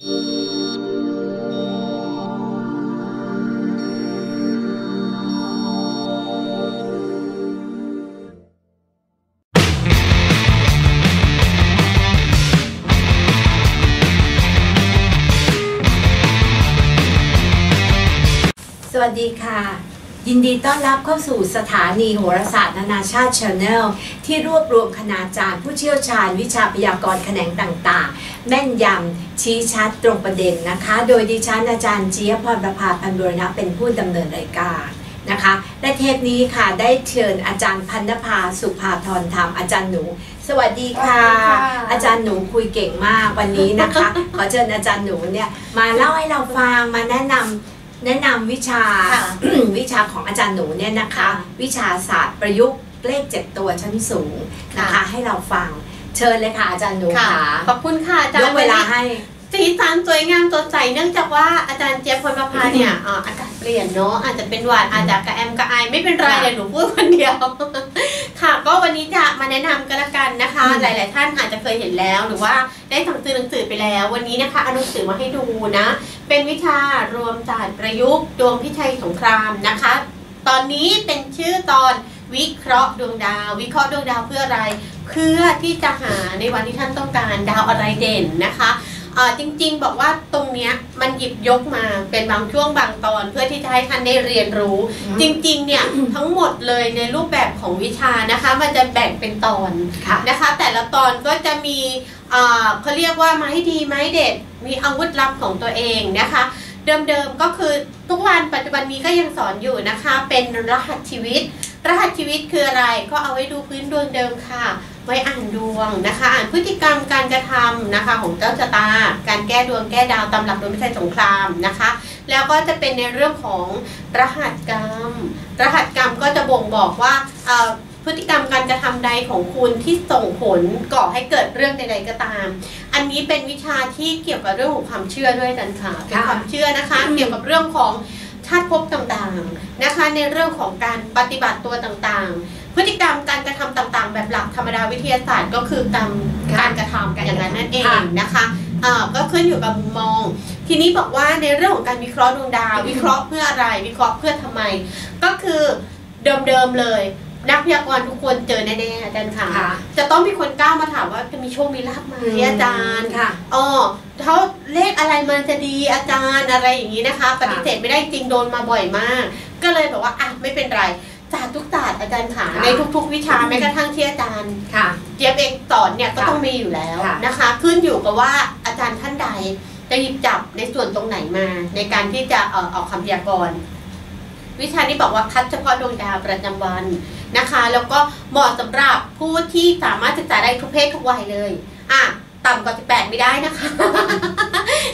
สวัสดีค่ะ ยินดีต้อนรับเข้าสู่สถานีโหราศาสตร์นานาชาติ Channel ที่รวบรวมคณาจารย์ผู้เชี่ยวชาญวิชาพยากรณ์แขนงต่างๆ แม่นยำชี้ชัดตรงประเด็นนะคะ โดยดิฉันอาจารย์เจี๊ยบพรประภาพันธ์บุรณะเป็นผู้ดำเนินรายการนะคะและเทปนี้ค่ะได้เชิญอาจารย์พันธภาสุภาธรธรรมอาจารย์หนู สวัสดีค่ะสวัสดีค่ะอาจารย์หนูคุยเก่งมากวันนี้นะคะ ขอเชิญอาจารย์หนูเนี่ยมาเล่าให้เราฟังมาแนะนำ แนะนำวิชาค่ะวิชาของอาจารย์หนูเนี่ยนะคะค่ะวิชาศาสตร์ประยุกต์เลขเจ็ดตัวชั้นสูงนะคะค่ะให้เราฟังเชิญเลยค่ะอาจารย์หนูค่ะค่ะขอบคุณค่ะอาจารยย์กเวลาให้สีสันสวยงามสดใสเนื่องจากว่าอาจารย์เจี๊ยบพลประภาเนี่ยอ่าอากาศ เปลี่ยนเนาะอาจจะเป็นหวัดอาจจะกระแอมกระไอไม่เป็นไรค่ะเดี๋ยวหนูพูดคนเดียว ค่ะ ก็วันนี้จะมาแนะนำกันละกันนะคะอืมหลาย ๆ ท่านอาจจะเคยเห็นแล้ว หรือว่าได้สั่งซื้อหนังสือไปแล้ว วันนี้นะคะเอาหนังสือมาให้ดูนะ เป็นวิชารวมศาสตร์ประยุกต์ดวงพิชัยสงครามนะคะ ตอนนี้เป็นชื่อตอนวิเคราะห์ดวงดาว วิเคราะห์ดวงดาวเพื่ออะไร เพื่อที่จะหาในวันที่ท่านต้องการดาวอะไรเด่นนะคะเอ่อ จริงๆ บอกว่าตรงเนี้ยมันหยิบยกมาเป็นบางช่วงบางตอน เพื่อที่จะให้ท่านได้เรียนรู้อืมจริงๆเนี่ยทั้งหมดเลยในรูปแบบของวิชานะคะ มันจะแบ่งเป็นตอนค่ะนะคะ แต่ละตอนก็จะมีเอ่อเขาเรียกว่าไม้ดีไม้เด็ด มีอาวุธลับของตัวเองนะคะ เดิมๆก็คือทุกวันปัจจุบันนี้ก็ยังสอนอยู่นะคะ เป็นรหัสชีวิต รหัสชีวิตคืออะไรก็เอาไว้ดูพื้นดวงเดิมค่ะ ไว้อ่านดวงนะคะ อ่านพฤติกรรมการกระทำนะคะ ของเจ้าชะตา การแก้ดวงแก้ดาวตามหลักดวงพิชัยสงครามนะคะ แล้วก็จะเป็นในเรื่องของรหัสกรรม รหัสกรรมก็จะบ่งบอกว่าเอ่อพฤติกรรมการกระทำใดของคุณที่ส่งผลก่อให้เกิดเรื่องใดๆก็ตาม อันนี้เป็นวิชาที่เกี่ยวกับเรื่องของความเชื่อด้วยกันค่ะเป็นค่ะความเชื่อนะคะ เกี่ยวกับเรื่องของชาติภพต่างๆนะคะ ในเรื่องของการปฏิบัติตัวต่างๆ พฤติกรรมการกระทำต่างๆ แบบหลักธรรมดาวิทยาศาสตร์ก็คือกรรมค่ะการกระทำอย่างนั้นนั่นเองค่ะนะคะเอ่อก็ขึ้นอยู่กับมุมมอง ทีนี้บอกว่าในเรื่องของการวิเคราะห์ดวงดาว วิเคราะห์เพื่ออะไร วิเคราะห์เพื่อทำไม ก็คือเดิมๆเลยนักพยากรณ์ทุกคนเจอแน่ๆอาจารย์ค่ะค่ะ จะต้องมีคนกล้ามาถามว่าจะมีโชคมีลาภไหมอาจารย์ค่ะอ๋อเขาเลขอะไรมันจะดีอาจารย์อะไรอย่างนี้นะคะ ปฏิเสธไม่ได้จริงโดนมาบ่อยมาก ก็เลยบอกว่าอะไม่เป็นไร ศาสตร์ทุกศาสตร์อาจารย์ขาค่ะในทุก ๆ วิชาแม้กระทั่งที่อาจารย์ค่ะเจี๊ยบเองสอนเนี่ยก็ค่ะต้องมีอยู่แล้วค่ะนะคะ ขึ้นอยู่กับว่าอาจารย์ท่านใดจะหยิบจับในส่วนตรงไหนมา ในการที่จะเอ่อออกคำพยากรณ์วิชานี้บอกว่าคัดเฉพาะดวงดาวประจำวันนะคะ แล้วก็เหมาะสำหรับผู้ที่สามารถศึกษาได้ทุกเพศทุกวัยเลย อะ ต่ำกว่า 18 ไม่ได้นะคะ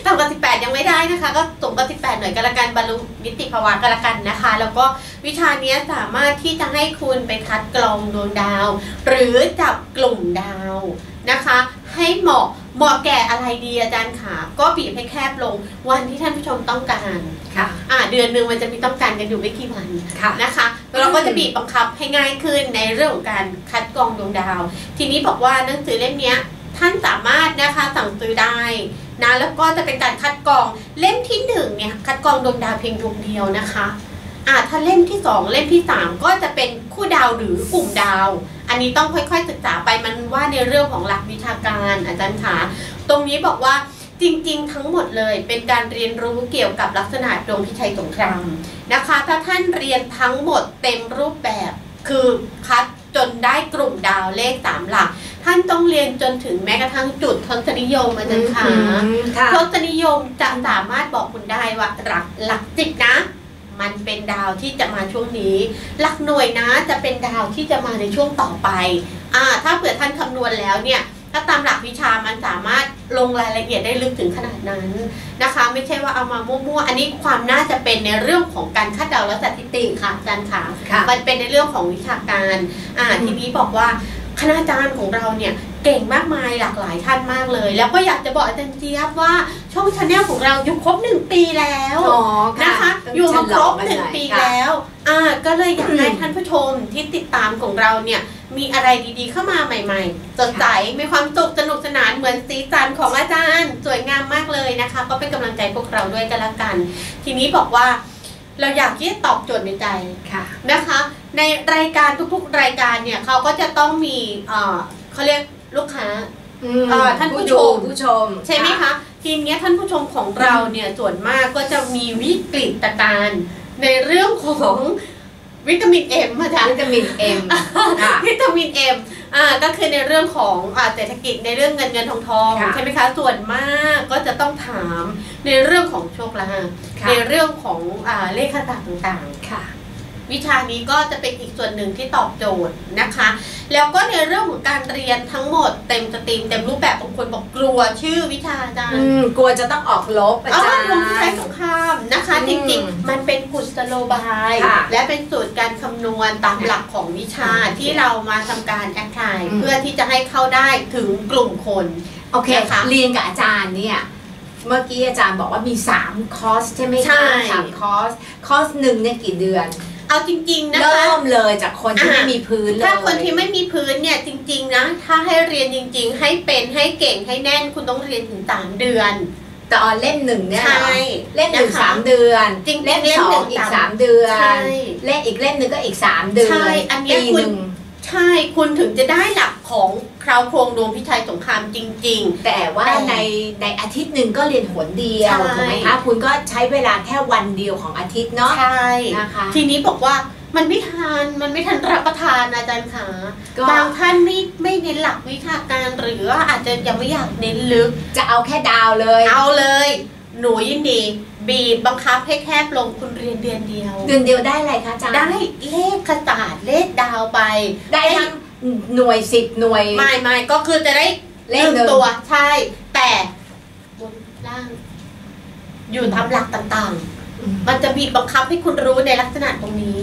ต่ำกว่า18 ยังไม่ได้นะคะ ก็สูงกว่า18 หน่อยก็แล้วกันบรรลุนิติภาวะก็แล้วกันนะคะ แล้วก็วิชาเนี้ยสามารถที่จะให้คุณไปคัดกรองดวงดาว หรือจับกลุ่มดาวนะคะ ให้เหมาะเหมาะแก่อะไรดีอาจารย์ขาก็บีบให้แคบลงวันที่ท่านผู้ชมต้องการค่ะอ่าเดือนหนึ่งมันจะมีต้องการกันอยู่ไม่กี่วันค่ะนะคะเราก็จะบีบบังคับให้ง่ายขึ้นในเรื่องของการคัดกรองดวงดาว ทีนี้บอกว่าหนังสือเล่มเนี้ยท่านสามารถนะคะสั่งซื้อได้ นะแล้วก็จะเป็นการคัดกรองเล่มที่หนึ่งเนี่ยคัดกรองดวงดาวเพียงดวงเดียวนะคะอ่าถ้าเล่มที่สองเล่มที่สามก็จะเป็นคู่ดาวหรือกลุ่มดาว อันนี้ต้องค่อยๆศึกษาไปมันว่าในเรื่องของหลักวิชาการอาจารย์คะตรงนี้บอกว่าจริงๆ ทั้งหมดเลยเป็นการเรียนรู้เกี่ยวกับลักษณะดวงพิชัยสงครามนะคะ ถ้าท่านเรียนทั้งหมดเต็มรูปแบบคือคัดจนได้กลุ่มดาวเลขสามหลัก ท่านต้องเรียนจนถึงแม้กระทั่งจุดทศนิยมอาจารย์คะค่ะทศนิยมจะสามารถบอกคุณได้ว่าหลักหลักสิบนะ มันเป็นดาวที่จะมาช่วงนี้ หลักหน่วยนะจะเป็นดาวที่จะมาในช่วงต่อไปอ่าถ้าเผื่อท่านคำนวณแล้วเนี่ยถ้าตามหลักวิชามันสามารถลงรายละเอียดได้ลึกถึงขนาดนั้นนะคะ ไม่ใช่ว่าเอามามั่วๆอันนี้ความน่าจะเป็นในเรื่องของการคาดเดาและสถิติค่ะอาจารย์ค่ะค่ะมันเป็นในเรื่องของวิชาการอ่าอืมทีนี้บอกว่า คณาจารย์ของเราเนี่ยเก่งมากมายหลากหลายท่านมากเลย แล้วก็อยากจะบอกอาจารย์เจี๊ยบว่าช่องชาแนลของเราอยู่ครบหนึ่งปีแล้วอ๋อนะคะต้องอยู่มาครบฉลองหนึ่งกัปีค่ะแล้วอ่าก็เลยอยากให้อืมท่านผู้ชมที่ติดตามของเราเนี่ยมีอะไรดีๆเข้ามาใหม่ๆสดใสมีความสุขสนุกสนานเหมือนสีสันของอาจารย์ สวยงามมากเลยนะคะ ก็เป็นกำลังใจพวกเราด้วยกันละกัน ทีนี้บอกว่า เราอยากที่จะตอบโจทย์ในใจค่ะนะคะ ในรายการทุกๆรายการเนี่ยเขาก็จะต้องมีเอ่อเขาเรียกลูกค้าเอ่อท่านผู้ชมดูผู้ชม ใช่ไหมคะทีเนี้ยท่านผู้ชมของเราเนี่ยส่วนมากก็จะมีวิกฤตการณ์ในเรื่องของ วิตามินเอ็มอาจารย์วิตามินเอ็มค่ะวิตามินเอ็มอ่าก็คือในเรื่องของอ่าเศรษฐกิจในเรื่องเงินเงินทองทองค่ะใช่ไหมคะส่วนมากก็จะต้องถามในเรื่องของโชคลาภค่ะในเรื่องของอ่าเลขคตาต่างๆค่ะ วิชานี้ก็จะเป็นอีกส่วนหนึ่งที่ตอบโจทย์นะคะ แล้วก็ในเรื่องของการเรียนทั้งหมดเต็มสตรีมเต็มรูปแบบบางคนบอกกลัวชื่อวิชาอาจารอืย์มกลัวจะต้องออกลบอาอ๋อจารย์ลงที่ใช้สงครามนะคะอืมจริงๆ มันเป็นกุศโลบายค่ะและเป็นสูตรการคำนวณตามหลักของวิชาอืมที่เรามาทำการแอพพลายอืมเพื่อที่จะให้เข้าได้ถึงกลุ่มคนโอเคนะคะเรียนกับอาจารย์เนี่ยเมื่อกี้อาจารย์บอกว่ามี3คอร์สใช่ไหมใช่คะสามคอร์สคอร์สหนึ่งเนี่ยกี่เดือน เอาจริง ๆ นะคะเริ่มเลยจากคนที่อะไม่มีพื้นเลยถ้าคนที่ไม่มีพื้นเนี่ยจริง ๆ นะ ถ้าให้เรียนจริง ๆ ให้เป็นให้เก่งให้แน่นคุณต้องเรียนถึงสามเดือน แต่ออนเล่มหนึ่งเนี่ยเหรอใช่เล่มหนึ่งนะคะสามเดือนจริงๆเล่มเล่มสอหนึ่งงอีกสามสามเดือนใช่เล่มอีกเล่มหนึ่งก็อีกสามเดือนใช่อันเนี้ยปีคุหณนึ่ง ใช่คุณถึงจะได้หลักของคราวโครงดวงพิชัยสงครามจริงแต่ว่าแต่ในในอาทิตย์หนึ่งก็เรียนหนเดียวใช่ถูกไหมคะคุณก็ใช้เวลาแค่วันเดียวของอาทิตย์ๆเนาะใช่นะคะทีนี้บอกว่ามันไม่ทันมันไม่ทันรับประทานอาจารย์ขาก็บางท่านไม่ไม่เน้นหลักวิชาการหรือว่าอาจจะยังไม่อยากเน้นลึก จะเอาแค่ดาวเลย เอาเลย หนูยินดี บีบบังคับให้แคบลงคุณเรียนเดือนเดียว เดือนเดียวได้อะไรคะอาจารย์ได้เลขคศาสตร์เลขดาวไป ได้ทั้งหน่วยสิบหน่วย ไม่ไม่ก็คือจะได้เลหขนึ่งหนึ่งตัวใช่ แต่บนล่าง อยู่ตามหลักต่างๆอืมมันจะบีบบังคับให้คุณรู้ในลักษณะตรงนี้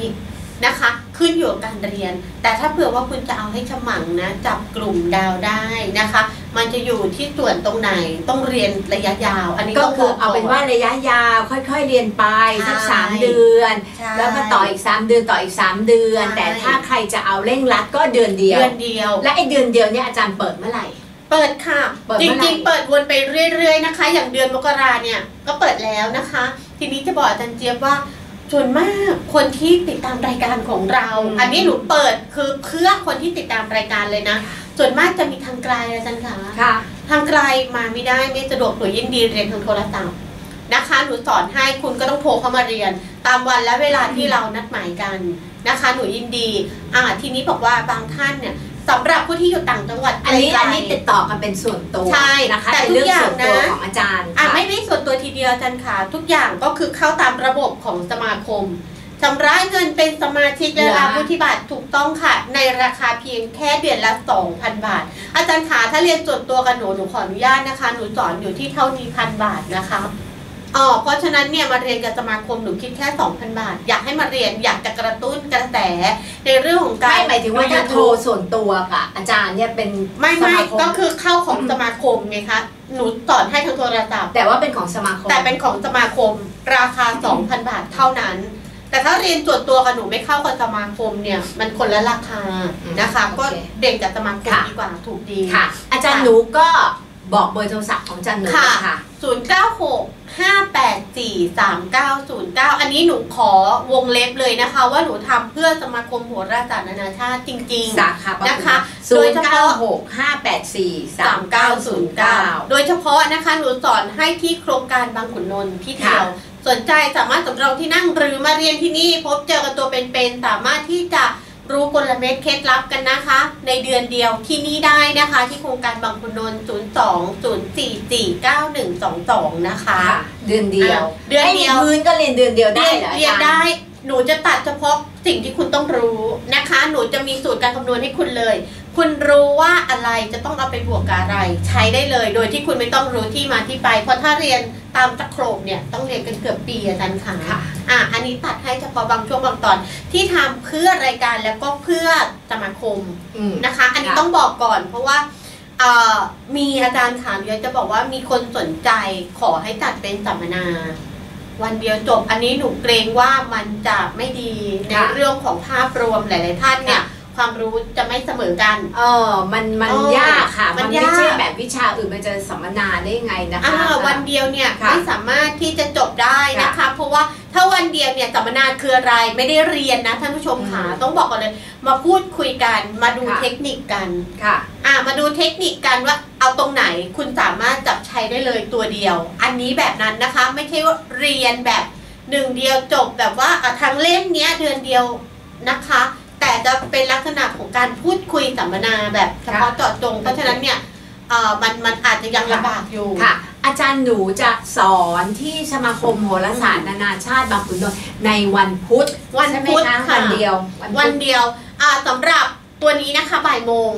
นะคะ ขึ้นอยู่กับการเรียน แต่ถ้าเผื่อว่าคุณจะเอาให้ฉมังนะ จับกลุ่มดาวได้นะคะ มันจะอยู่ที่ส่วนตรงไหนต้องเรียนระยะยาว อันนี้ก็ต้องคือบกเอาเป็นว่าระยะยาวค่อยๆเรียนไปสักใช่สามเดือนใช่แล้วก็ต่ออีกสามเดือนต่ออีกสามเดือนใช่แต่ถ้าใครจะเอาเร่งรัดก็เดือนเดียวเดือนเดียว และไอ้เดือนเดียวเนี่ยอาจารย์เปิดเมื่อไหร่เปิดค่ะเปิดจเมื่อไหร่ริงๆ เปิดวนไปเรื่อยๆนะคะ อย่างเดือนมกราเนี่ยก็เปิดแล้วนะคะ ทีนี้จะบอกอาจารย์เจี๊ยบว่าส่วนมากคนที่ติดตามรายการของเรา อันนี้หนูเปิดคือเพื่อคนที่ติดตามรายการเลยนะ ส่วนมากจะมีทางไกลอาจารย์คะค่ะทางไกลมาไม่ได้ไม่สะดวกหนูยินดีเรียนทางโทรศัพท์นะคะหนูสอนให้คุณก็ต้องโทรเข้ามาเรียน ตามวันและเวลาที่เรานัดหมายกันนะคะ หนูยินดีอ่าทีนี้บอกว่าบางท่านเนี่ยสำหรับผู้ที่อยู่ต่างจังหวัดอันนี้ไกลๆอันนี้ติดต่อกันเป็นส่วนตัวใช่นะคะ แต่เป็นเรื่องทุกอย่างส่วนตัวนะของอาจารย์อะค่ะไม่ไม่ส่วนตัวทีเดียวอาจารย์ค่ะทุกอย่างก็คือเข้าตามระบบของสมาคม ชำระเงินเป็นสมาชิกและรับวุฒิบัตรถูกต้องค่ะ ในราคาเพียงแค่เดือนละ 2,000 บาท อาจารย์ขาถ้าเรียนส่วนตัวกับหนูหนูขออนุญาตนะคะ หนูสอนอยู่ที่เท่านี้พันบาทนะคะอ๋อเพราะฉะนั้นเนี่ยมาเรียนกับสมาคมหนูคิดแค่ 2,000 บาท อยากให้มาเรียนอยากจะกระตุ้นกระแสในเรื่องของการไม่หมายถึงว่าถ้าโทรส่วนตัวกับอาจารย์เนี่ยเป็นไม่สไม่มาคมก็คือเข้าของสมาคมไงคะหนูสอนให้ทางโทรศัพท์แต่ว่าเป็นของสมาคม แต่เป็นของสมาคมราคา 2,000 บาทเท่านั้น แต่ถ้าเรียนส่วนตัวกับหนูไม่เข้ากับสมาคมเนี่ย มันคนละราคานะคะ ก็เด่นกับสมาคมดีกว่าถูกดีค่ะ อาจารย์หนูก็บอกเบอร์โทรศัพท์ของอาจารย์หนูค่ะค่ะ096 584 3909 อันนี้หนูขอวงเล็บเลยนะคะ ว่าหนูทำเพื่อสมาคมโหราศาสตร์นานาชาติจริงๆสาขาปทุมนะคะศูโดนยย์เฉเก้าพาะหกห้าแปดสี่สามเก้าศูนย์เก้า3909 โดยเฉพาะนะคะหนูสอนให้ที่โครงการบางขุนนนท์ที่เดียว สนใจสามารถสำรองที่นั่งหรือมาเรียนที่นี่พบเจอกันตัวเป็นๆสามารถที่จะรู้กลเม็ดเคล็ดลับกันนะคะ ในเดือนเดียวที่นี่ได้นะคะ ที่โครงการบางขุนนนท์02 044 9122 นะคะค่ะเดือนเดียวอะเดือนเดียวไม่มีพื้นก็เรียนเดือนเดียวได้เรียนเหรออาเรียนจารย์ได้หนูจะตัดเฉพาะสิ่งที่คุณต้องรู้นะคะ หนูจะมีสูตรการคำนวณให้คุณเลย คุณรู้ว่าอะไรจะต้องเอาไปบวกกับอะไร ใช้ได้เลย โดยที่คุณไม่ต้องรู้ที่มาที่ไป เพราะถ้าเรียนตามตะโขลกเนี่ยต้องเรียนกันเกือบปีอาจารย์ค่ะค่ะอะ อันนี้ตัดให้เฉพาะบางช่วงบางตอนที่ทำเพื่อรายการแล้วก็เพื่อสมาคมอืมนะคะ อันนี้ค่ะต้องบอกก่อน เพราะว่าเอ่อมีอาจารย์ถามเยอะจะบอกว่ามีคนสนใจขอให้จัดเป็นสัมมนา วันเดียวจบอันนี้หนูเกรงว่ามันจะไม่ดีในค่ะเรื่องของภาพรวมหลาย ๆ ท่านเนี่ย ความรู้จะไม่เสมอกัน เออ มันมันเออยากค่ะ มันไม่ใช่ยากแบบวิชาอื่นมันจะสัมมนาได้ไงนะคะอ่าวันเดียวเนี่ยค่ะไม่สามารถที่จะจบได้นะคะ เพราะว่าถ้าวันเดียวเนี่ยสัมมนาคืออะไรไม่ได้เรียนนะท่านผู้ชมค่ะอืมต้องบอกก่อนเลย มาพูดคุยกันมาดูค่ะเทคนิคกันค่ะ อ่ามาดูเทคนิคกันว่าเอาตรงไหนคุณสามารถจับใช้ได้เลยตัวเดียว อันนี้แบบนั้นนะคะ ไม่ใช่ว่าเรียนแบบหนึ่งเดียวจบแบบว่าอะทางเล่มเนี้ยเดือนเดียวนะคะ แต่จะเป็นลักษณะของการพูดคุยสัมมนาแบบเฉพาะเจาะจง เพราะฉะนั้นเนี่ยเอ่อมันมันอาจจะยังลำบากอยู่ค่ะ อาจารย์หนูจะสอนที่สมาคมโหราศาสตร์นานาชาติบางขุนนนท์ในวันพุธวันใช่ไหมพุธคะค่ะวันเดียว วันเดียวอ่าสำหรับตัวนี้นะคะบ่ายโมง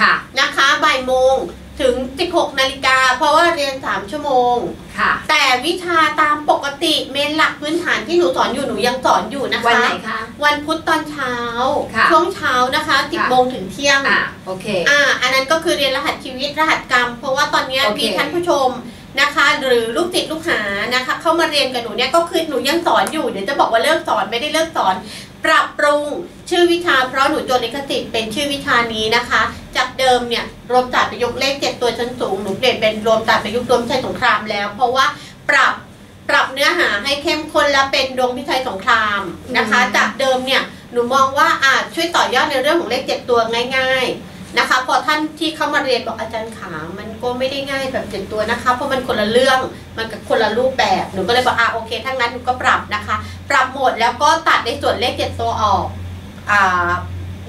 ค่ะนะคะบ่ายโมงถึง 16 นาฬิกาเพราะว่าเรียน 3 ชั่วโมง ค่ะ แต่วิชาตามปกติเมนหลักพื้นฐานที่หนูสอนอยู่หนูยังสอนอยู่นะคะ วันไหนคะ วันพุธตอนเช้า ค่ะช่วงเช้านะคะค่ะ10โมงถึงเที่ยงอ่าโอเค อ่า อันนั้นก็คือเรียนรหัสชีวิตรหัสกรรม เพราะว่าตอนเนี้ยโอเคมีท่านผู้ชม นะคะ หรือลูกศิษย์ลูกหานะคะ เข้ามาเรียนกับหนูเนี่ยก็คือหนูยังสอนอยู่เดี๋ยวจะบอกว่าเลิกสอนไม่ได้เลิกสอน ปรับปรุงชื่อวิชาเพราะหนูจดลิขสิทธิ์เป็นชื่อวิชานี้นะคะ จากเดิมเนี่ยรวมศาสตร์ประยุกต์เลขเจ็ดตัวชั้นสูงหนูเปลี่ยนเป็นรวมศาสตร์ประยุกต์รวมชัยสงครามแล้ว เพราะว่าปรับปรับเนื้อหาให้เข้มข้นและเป็นดวงพิชัยสงครามนะคะอืมจากเดิมเนี่ยหนูมองว่าอาจช่วยต่อยอดในเรื่องของเลขเจ็ดตัวง่าย ๆ นะคะ พอท่านที่เข้ามาเรียนบอกอาจารย์ขา มันก็ไม่ได้ง่ายแบบเจ็ดตัวนะคะ เพราะมันคนละเรื่อง มันกับคนละรูปแบบ หนูก็เลยบอกอ่าโอเคถ้างั้นหนูก็ปรับนะคะ ปรับหมดแล้วก็ตัดในส่วนเลขเจ็ดตัวออกอ่า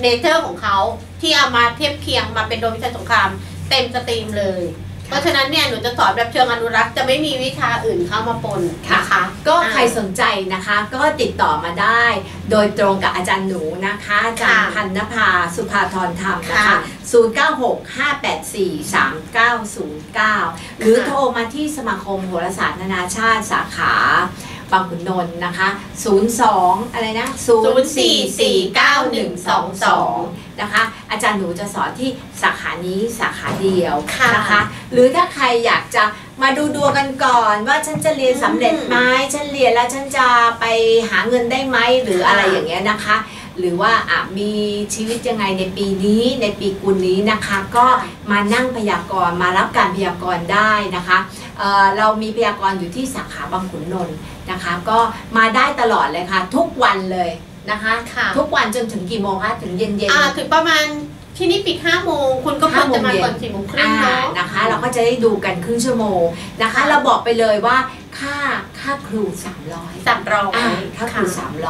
เนเจอร์ของเขาที่เอามาเทียบเคียงมาเป็นโดมิชาสงครามเต็มสตรีมเลย เพราะฉะนั้นเนี่ยหนูจะสอนแบบเชิงอนุรักษ์จะไม่มีวิชาอื่นเข้ามาปนนะคะ ก็ใครสนใจนะคะ ก็ติดต่อมาได้ โดยตรงกับอาจารย์หนูนะคะอาจารย์ค่ะพันนภาสุภาธรธรรมนะคะค่ะ0965843909 หรือโทรมาที่สมาคมโหราศาสตร์นานาชาติสาขาบางขุนนนท์นะคะ 02 อะไรนะ 0449122 นะคะ อาจารย์หนูจะสอนที่สาขานี้สาขาเดียวค่ะนะคะ หรือถ้าใครอยากจะมาดูดวงกันก่อนว่าฉันจะเรียนสำเร็จไหมฉันเรียนแล้วฉันจะไปหาเงินได้ไหมหรืออะไรอย่างเงี้ยนะคะ หรือว่าอะมีชีวิตยังไงในปีนี้ในปีกุลนี้นะคะ ก็มานั่งพยากรณ์มารับการพยากรณ์ได้นะคะเอ่อเรามีพยากรณ์อยู่ที่สาขาบางขุนนนท์นะคะ ก็มาได้ตลอดเลยค่ะ ทุกวันเลยนะคะค่ะทุกวันจนถึงกี่โมงคะถึงเย็นเย็นอ่าถึงประมาณที่นี่ปิด5โมงคุณก็ควรจะมาก่อน4โมงครึ่งอ่าเนาะนะคะ เราก็จะได้ดูกันครึ่งชั่วโมงนะคะ เราบอกไปเลยว่า ค่าค่าครู 300สามร้อยอ่าค่าครู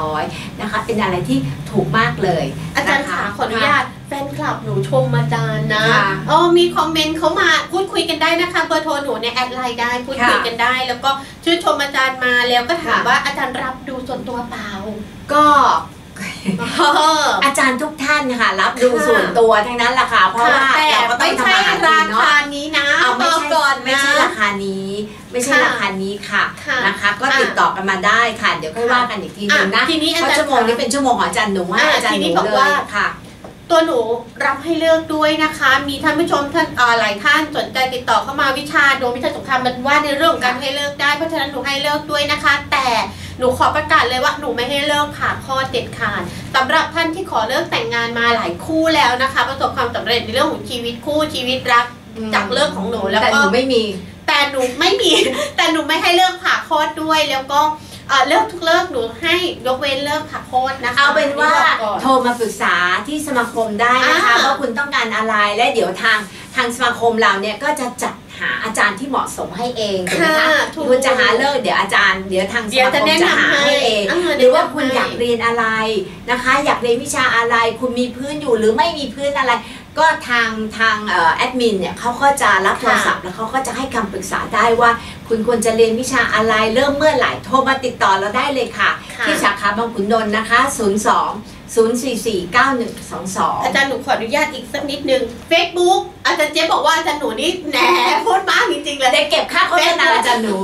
300 นะคะ เป็นอะไรที่ถูกมากเลยอาจารย์นะขาคะขออนุญาตแฟนคลับหนูชมอาจารย์นะค่ะเออมีคอมเมนต์เขามาพูดคุยกันได้นะคะเบอร์โทรหนูเนี่ยแอดไลน์ได้พูดคุยค่ะกันได้ แล้วก็ชื่นชมอาจารย์มาแล้วก็ถามค่ะว่าอาจารย์รับดูส่วนตัวเปล่าก็เอออาจารย์ทุกท่านค่ะรับดูค่ะส่วนตัวทั้งนั้นแหละค่ะเพราะว่าแต่เราก็ต้อไม่งทำใช่อาหารกิรานเนาะคานี้นะเอาไม่บอกใช่ก่อนไม่นะใช่ราคานี้ ไม่ใช่ค่ะราคานี้ค่ะค่ะนะคะ ก็อะติดต่อกันมาได้ค่ะ เดี๋ยวค่อยว่ากันอีกทีนึงนะอะทีนี้เพอาราะจารย์ชั่วโมงนี้เป็นชั่วโมงของอาจารย์หนูให้อะอาจารย์ทีหนี้นูบอกเลยว่าค่ะตัวหนูรับให้เลิกด้วยนะคะ มีท่านผู้ชมท่านเอ่อหลายท่านสนใจติดต่อเข้ามาวิชาโดยวิชาสงครามมันว่าในเรื่องของการให้เลิกได้เพราะฉะนั้นหนูให้เลิกด้วยนะคะ แต่ หนูขอประกาศเลยว่าหนูไม่ให้เลิกผ่าข้อเด็ดขาดสำหรับท่านที่ขอเลิกแต่งงานมาหลายคู่แล้วนะคะ ประสบความสำเร็จในเรื่องของชีวิตคู่ชีวิตรักจากเลิกของหนูแล้วแต่ก็หนูไม่มี แต่หนูไม่มี แต่หนูไม่ให้เลิกผ่าคลอดด้วยแล้วก็เอ่อเลิกทุกเลิกหนูให้ยกเว้นเลิกผ่าคลอดนะคะเอาเป็นว่าบอกก่อนโทรมาปรึกษาที่สมาคมได้นะคะอ่าว่าคุณต้องการอะไรและเดี๋ยวทางทางสมาคมเราเนี่ยก็จะจัด หาอาจารย์ที่เหมาะสมให้เองถูกไหมคะถูกคุณจะหาเลิกเดี๋ยวอาจารย์เดี๋ยวทางสเดี๋ยวมาคจะมแนะจะหานำให้ให้เองเออหรือว่าคุณแนะนำให้อยากเรียนอะไรนะคะ อยากเรียนวิชาอะไรคุณมีพื้นอยู่หรือไม่มีพื้นอะไร ก็ทางทางเอ่อแอดมินเนี่ยเขาก็จะรับโทรศัพท์แล้วเขาก็จะให้คำปรึกษาได้ว่า คุณควรจะเรียนวิชาอะไรเริ่มเมื่อไหร่โทรมาติดต่อเราได้เลยค่ะค่ะที่สาขาบางขุนนนท์นะคะ 02 044 9122 อาจารย์หนูขออนุญาตอีกสักนิดนึง Facebook อาจารย์เจ๊บอกว่าอาจารย์หนูนี่แหนพูดมากจริงๆเลยได้เก็บค่าโฆษณาอาจารย์หนู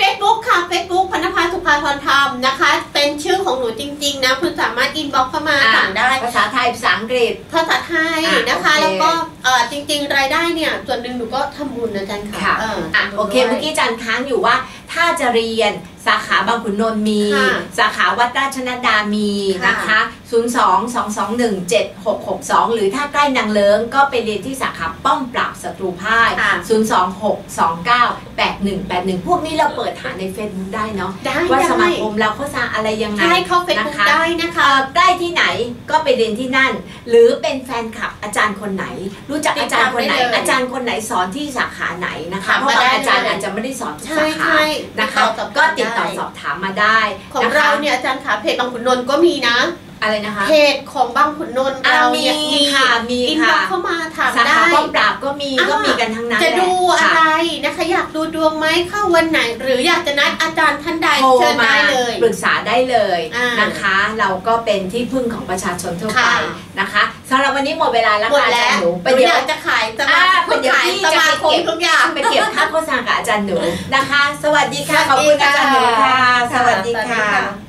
Facebook ค่ะ Facebook พนภาสุภาธรธรรมนะคะ เป็นชื่อของหนูจริง ๆ นะ คุณสามารถอินบ็อกเข้ามาสั่งได้ ภาษาไทย ภาษาอังกฤษ ภาษาไทยอะนะคะโอเคแล้วก็เอ่อจริง ๆ รายได้เนี่ย ส่วนหนึ่งหนูก็ทำบุญนะอาจารย์ค่ะค่ะเอออะทำบุญโอเคด้วยเมื่อกี้อาจารย์ค้างอยู่ว่า ถ้าจะเรียนสาขาบางขุนนนท์มี ค่ะสาขาวัดราชนดามีค่ะ นะคะ 02-221-7662 หรือถ้าใกล้นางเลิงก็ไปเรียนที่สาขาป้อมปราบศัตรูพ่าย ค่ะ 026298181 พวกนี้เราเปิดหาใน Facebook ได้เนาะได้ว่าสมาได้คมเราเขาสร้างอะไรยังไง ใช่เข้าเฟซบุ๊กนะคะ ได้นะคะ เอ่อใกล้ที่ไหนก็ไปเรียนที่นั่น หรือเป็นแฟนคลับอาจารย์คนไหน รู้จักอาจารย์คนไหนติดตามได้เลยอาจารย์คนไหนสอนที่สาขาไหนนะคะถามเพมาราะว่าได้อาจารย์เลย อาจจะไม่ได้สอนทุกใช่สาขา ใช่นะคะติดต่อสอบถามก็ติดต่อได้สอบถามมาได้ของะคะเราเนี่ยอาจารย์ขาเพจบางขุนนนท์ก็มีนะ อะไรนะคะเพจของบางขุนนนท์อะเรามีเนี่ยค่ะมีอินบ็อค่ะกเข้ามาถามสาได้ขาป้อมปราบก็มีอ่าก็มีกันทั้งนั้นจะแหลดูอะค่ะไรนะคะอยากดูดวงไหมเข้าวันไหน หรืออยากจะนัดอาจารย์ท่านใดโทรเชิญมาได้เลยปรึกษาได้เลยอ่านนะคะ เราก็เป็นที่พึ่งของประชาชนทั่วไปค่ะนะคะสำหรับวันนี้หมดเวลาแล้วหมดค่ะอาแล้จารวย์หนูไปไปเดี๋เดี๋ยยววจะขายสมาอ่าคมเดี๋ยวขายพี่สจะมาไปคมเก็บทุกอย่างไปเก็บค่าโฆษณากับอาจารย์หนูนะคะ สวัสดีค่ะสขอบวัสดีคุณอาจารย์หนูค่ะค่ะสวัสดีสวัสดีค่ะค่ะ